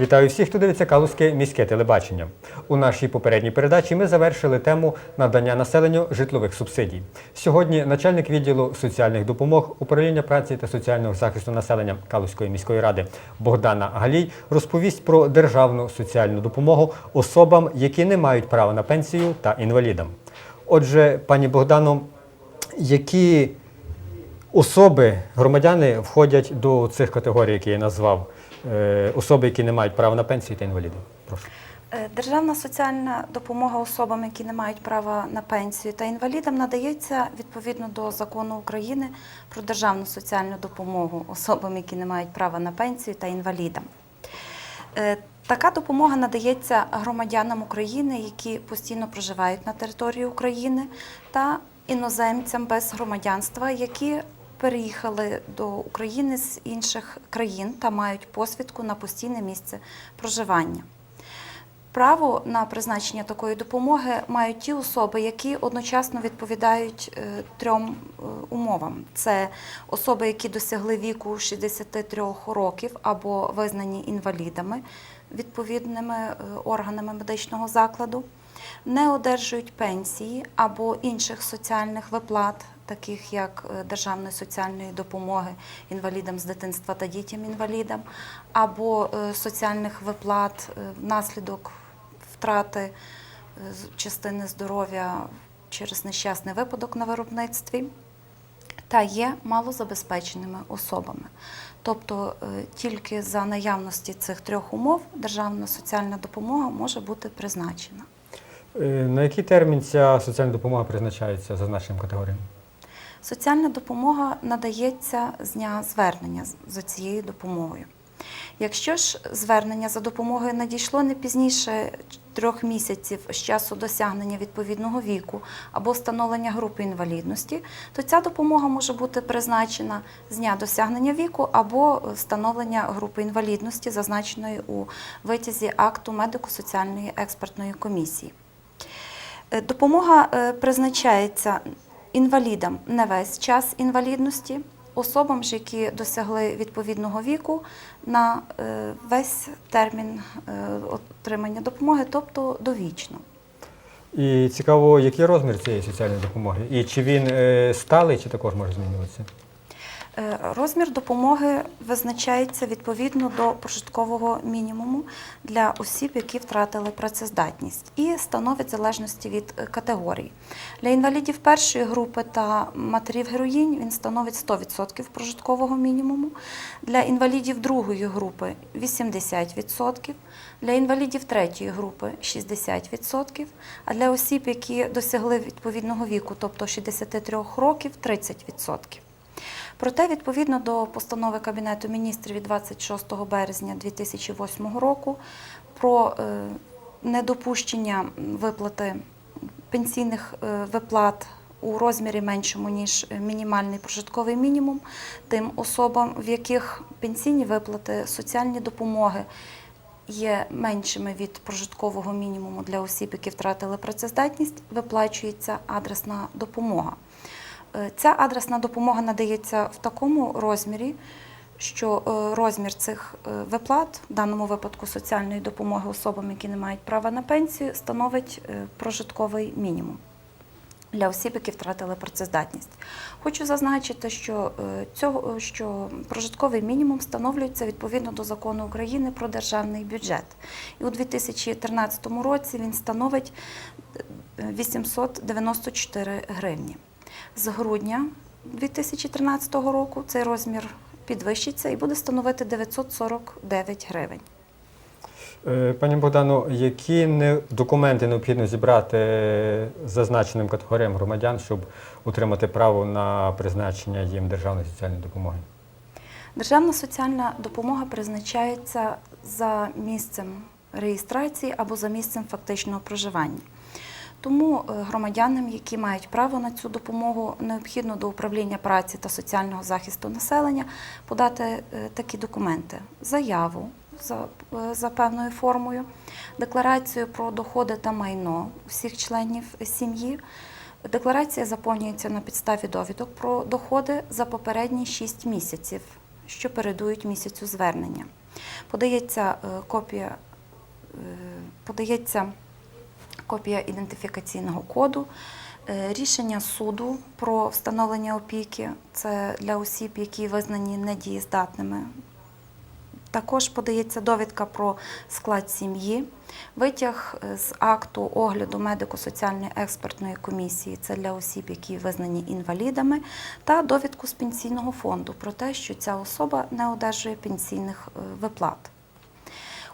Вітаю всіх, хто дивиться Калузьке міське телебачення. У нашій попередній передачі ми завершили тему надання населенню житлових субсидій. Сьогодні начальник відділу соціальних допомог управління праці та соціального захисту населення Калузької міської ради Богдана Галій розповість про державну соціальну допомогу особам, які не мають права на пенсію та інвалідам. Отже, пані Богдано, які особи, громадяни входять до цих категорій, які я назвав, особи, які не мають права на пенсію та інваліди. Прошу. Е, Державна соціальна допомога особам, які не мають права на пенсію та інвалідам, надається відповідно до закону України про державну соціальну допомогу особам, які не мають права на пенсію та інвалідам. Е, Така допомога надається громадянам України, які постійно проживають на території України, та іноземцям без громадянства, які переїхали до України з інших країн та мають посвідку на постійне місце проживання. Право на призначення такої допомоги мають ті особи, які одночасно відповідають е, трьом е, умовам: це особи, які досягли віку 63 років або визнані інвалідами відповідними е, органами медичного закладу, не одержують пенсії або інших соціальних виплат, таких як е, державної соціальної допомоги інвалідам з дитинства та дітям-інвалідам, або е, соціальних виплат е, внаслідок втрати частини здоров'я через нещасний випадок на виробництві, та є малозабезпеченими особами. Тобто тільки за наявності цих трьох умов державна соціальна допомога може бути призначена. Е, На який термін ця соціальна допомога призначається зазначеним категоріям? Соціальна допомога надається з дня звернення за цією допомогою. Якщо ж звернення за допомогою надійшло не пізніше трьох місяців з часу досягнення відповідного віку або встановлення групи інвалідності, то ця допомога може бути призначена з дня досягнення віку або встановлення групи інвалідності, зазначеної у витязі акту медико-соціальної експертної комісії. Е, Допомога е, призначається інвалідам не весь час інвалідності, особам які досягли відповідного віку на е, весь термін отримання допомоги, тобто довічно. І цікаво, який розмір цієї соціальної допомоги? І чи він сталий, чи також може змінюватися? Е, Розмір допомоги визначається відповідно до прожиткового мінімуму для осіб, які втратили працездатність, і становить залежності від е, категорії. Для інвалідів першої групи та матерів героїнь він становить 100% прожиткового мінімуму. Для інвалідів другої групи 80%, для інвалідів третьої групи 60%, а для осіб, які досягли відповідного віку, тобто 63 років 30%. Проте, відповідно до постанови Кабінету міністрів від 26 березня 2008 року про е, недопущення виплати пенсійних е, виплат у розмірі меншому, ніж мінімальний прожитковий мінімум, тим особам, в яких пенсійні виплати, соціальні допомоги є меншими від прожиткового мінімуму для осіб, які втратили працездатність, виплачується адресна допомога. Е, Ця адресна допомога надається в такому розмірі, що е, розмір цих е, виплат, в даному випадку соціальної допомоги особам, які не мають права на пенсію, становить прожитковий мінімум для осіб, які втратили працездатність. Хочу зазначити, що, цього, що прожитковий мінімум встановлюється відповідно до закону України про державний бюджет. І у 2013 році він становить е, 894 гривні. З грудня 2013 року цей розмір підвищиться і буде становити 949 гривень. Е, Пані Богдано, які не- документи необхідно зібрати зазначеним категоріям громадян, щоб отримати право на призначення їм державної соціальної допомоги? Державна соціальна допомога призначається за місцем реєстрації або за місцем фактичного проживання. Тому е, громадянам, які мають право на цю допомогу, необхідно до управління праці та соціального захисту населення подати е, такі документи: заяву за, е, за певною формою, декларацію про доходи та майно всіх членів сім'ї. Декларація заповнюється на підставі довідок про доходи за попередні 6 місяців, що передують місяцю звернення. Подається копія, подається копія ідентифікаційного коду, е, рішення суду про встановлення опіки це для осіб, які визнані недієздатними. Також подається довідка про склад сім'ї, витяг е, з акту огляду медико-соціальної експертної комісії це для осіб, які визнані інвалідами, та довідку з пенсійного фонду про те, що ця особа не одержує пенсійних е, виплат.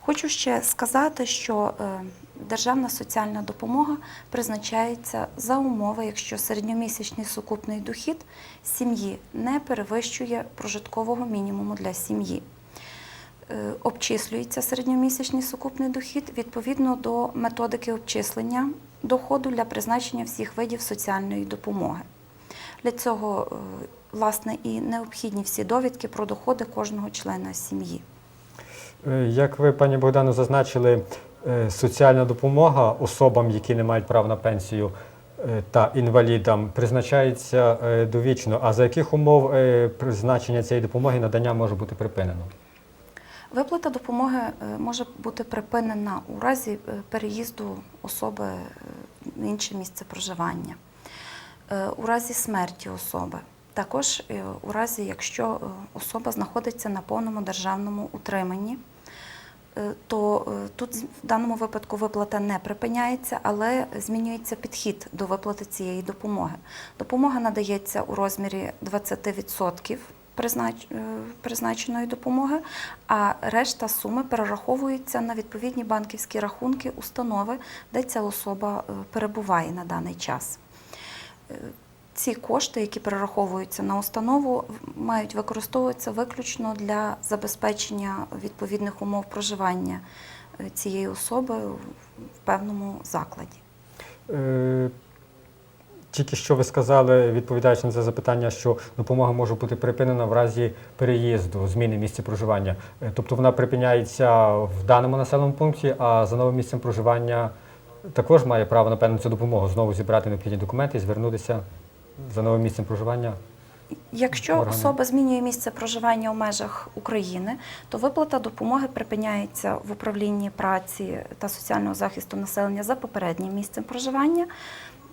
Хочу ще сказати, що е, державна соціальна допомога призначається за умови, якщо середньомісячний сукупний дохід сім'ї не перевищує прожиткового мінімуму для сім'ї. Е, Обчислюється середньомісячний сукупний дохід відповідно до методики обчислення доходу для призначення всіх видів соціальної допомоги. Для цього, е, власне, і необхідні всі довідки про доходи кожного члена сім'ї. Е, Як ви, пані Богдану, зазначили, е, соціальна допомога особам, які не мають права на пенсію е, та інвалідам, призначається довічно. А за яких умов призначення цієї допомоги надання може бути припинено? Виплата допомоги може бути припинена у разі переїзду особи на інше місце проживання, у разі смерті особи. Також у разі, якщо особа знаходиться на повному державному утриманні, то е, тут в даному випадку виплата не припиняється, але змінюється підхід до виплати цієї допомоги. Допомога надається у розмірі 20% е, призначеної допомоги, а решта суми перераховується на відповідні банківські рахунки установи, де ця особа е, перебуває на даний час. Ці кошти, які перераховуються на установу, мають використовуватися виключно для забезпечення відповідних умов проживання е, цієї особи в певному закладі. Е, Тільки що ви сказали, відповідаючи на це запитання, що допомога може бути припинена в разі переїзду, зміни місця проживання. Е, Тобто вона припиняється в даному населеному пункті, а за новим місцем проживання також має право на певну цю допомогу, знову зібрати необхідні документи і звернутися за новим місцем проживання. Якщо Органи. особа змінює місце проживання у межах України, то виплата допомоги припиняється в управлінні праці та соціального захисту населення за попереднім місцем проживання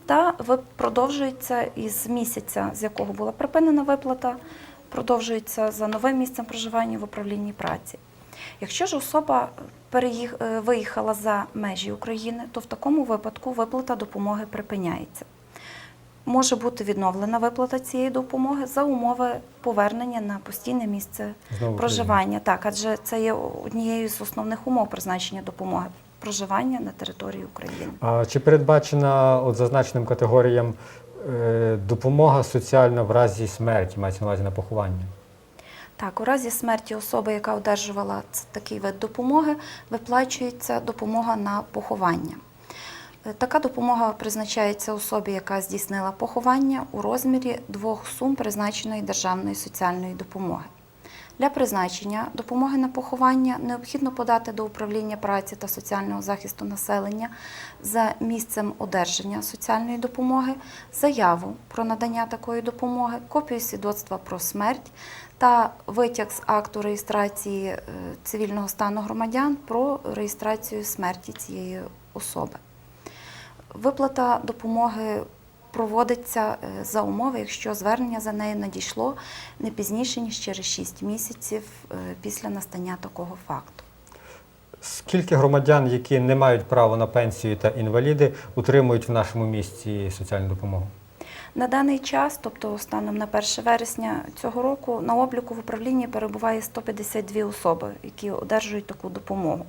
та продовжується із місяця, з якого була припинена виплата, продовжується за новим місцем проживання в управлінні праці. Якщо ж особа е, виїхала за межі України, то в такому випадку виплата допомоги припиняється може бути відновлена виплата цієї допомоги за умови повернення на постійне місце Знову проживання. Так, адже це є однією з основних умов призначення допомоги проживання на території України. А чи передбачена от зазначеним категоріям е, допомога соціальна в разі смерті, мається на увазі на поховання? Так, у разі смерті особи, яка одержувала такий вид допомоги, виплачується допомога на поховання. Е, Така допомога призначається особі, яка здійснила поховання у розмірі двох сум призначеної державної соціальної допомоги. Для призначення допомоги на поховання необхідно подати до управління праці та соціального захисту населення за місцем одержання соціальної допомоги, заяву про надання такої допомоги, копію свідоцтва про смерть та витяг з акту реєстрації е, цивільного стану громадян про реєстрацію смерті цієї особи. Виплата допомоги проводиться е, за умови, якщо звернення за нею надійшло не пізніше, ніж через 6 місяців е, після настання такого факту. Скільки громадян, які не мають права на пенсію та інваліди, отримують в нашому місті соціальну допомогу? На даний час, тобто станом на 1 вересня цього року, на обліку в управлінні перебуває 152 особи, які одержують таку допомогу.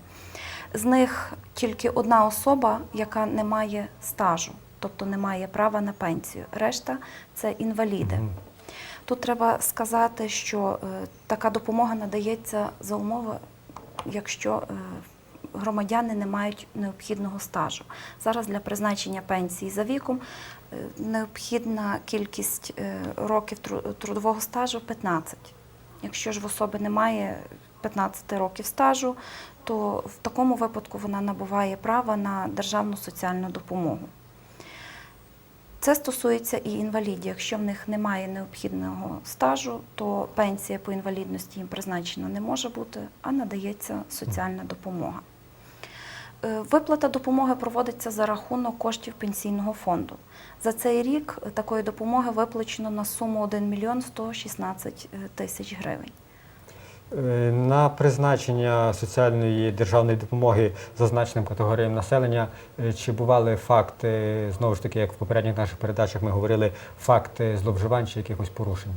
З них тільки одна особа, яка не має стажу, тобто не має права на пенсію. Решта це інваліди. Тут треба сказати, що е, така допомога надається за умови, якщо е, громадяни не мають необхідного стажу. Зараз для призначення пенсії за віком е, необхідна кількість років трудового стажу 15. Якщо ж в особи немає 15 років стажу, то в такому випадку вона набуває права на державну соціальну допомогу. Це стосується і інвалідів. Якщо в них немає необхідного стажу, то пенсія по інвалідності їм призначена не може бути, а надається соціальна допомога. Е, Виплата допомоги проводиться за рахунок коштів пенсійного фонду. За цей рік е, такої допомоги виплачено на суму 1 мільйон 116 тисяч гривень. Е, На призначення соціальної державної допомоги зазначеним категоріям населення е, чи бували факти, знову ж таки, як в попередніх наших передачах ми говорили, факти зловживань чи якихось порушень?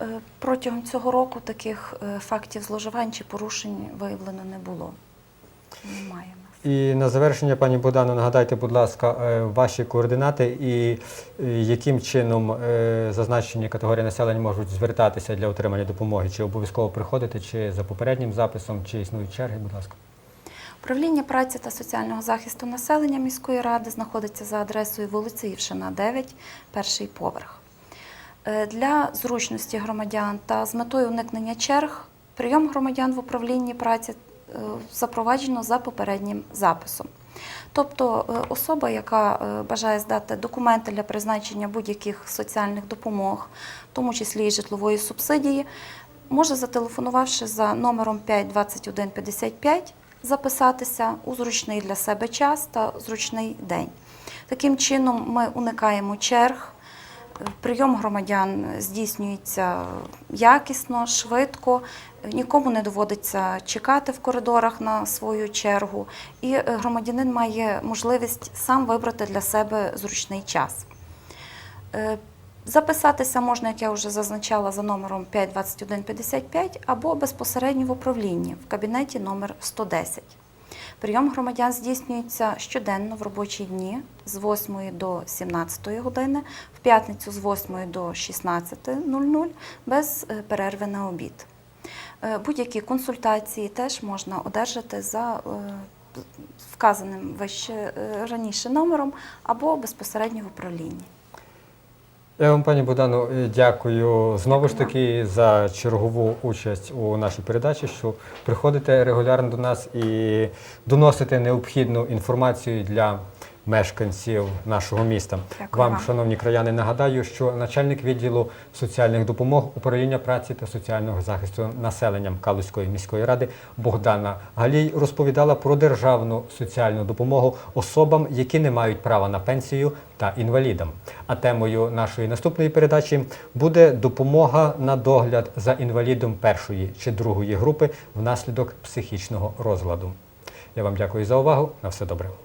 Е, Протягом цього року таких фактів зловживань чи порушень виявлено не було. Немає. І на завершення, пані Богдано, нагадайте, будь ласка, е, ваші координати і е, яким чином е, зазначені категорії населення можуть звертатися для отримання допомоги? Чи обов'язково приходити, чи за попереднім записом, чи існують черги, будь ласка. Управління праці та соціального захисту населення міської ради знаходиться за адресою вулиці Івшина, 9, перший поверх. Для зручності громадян та з метою уникнення черг прийом громадян в управлінні праці запроваджено за попереднім записом. Тобто е, особа, яка е, бажає здати документи для призначення будь-яких соціальних допомог, в тому числі і житлової субсидії, може, зателефонувавши за номером 52155, записатися у зручний для себе час та зручний день. Таким чином, ми уникаємо черг. Прийом громадян здійснюється якісно, швидко, нікому не доводиться чекати в коридорах на свою чергу, і е, громадянин має можливість сам вибрати для себе зручний час. Е, Записатися можна, як я вже зазначала, за номером 52155 або безпосередньо в управлінні в кабінеті номер 110. Прийом громадян здійснюється щоденно в робочі дні з 8 до 17 години, в п'ятницю з 8 до 16.00 без е, перерви на обід. Е, Будь-які консультації теж можна одержати за е, вказаним вище раніше номером або безпосередньо в управлінні. Я вам, пані Богдану, е, дякую знову ж таки за чергову участь у нашій передачі, що приходите регулярно до нас і доносите необхідну інформацію для мешканців нашого міста. Дякую вам, вам. шановні краяни, нагадаю, що начальник відділу соціальних допомог управління праці та соціального захисту населення Калузької міської ради Богдана Галій розповідала про державну соціальну допомогу особам, які не мають права на пенсію та інвалідам. А темою нашої наступної передачі буде допомога на догляд за інвалідом першої чи другої групи внаслідок психічного розладу. Я вам дякую за увагу. На все добре.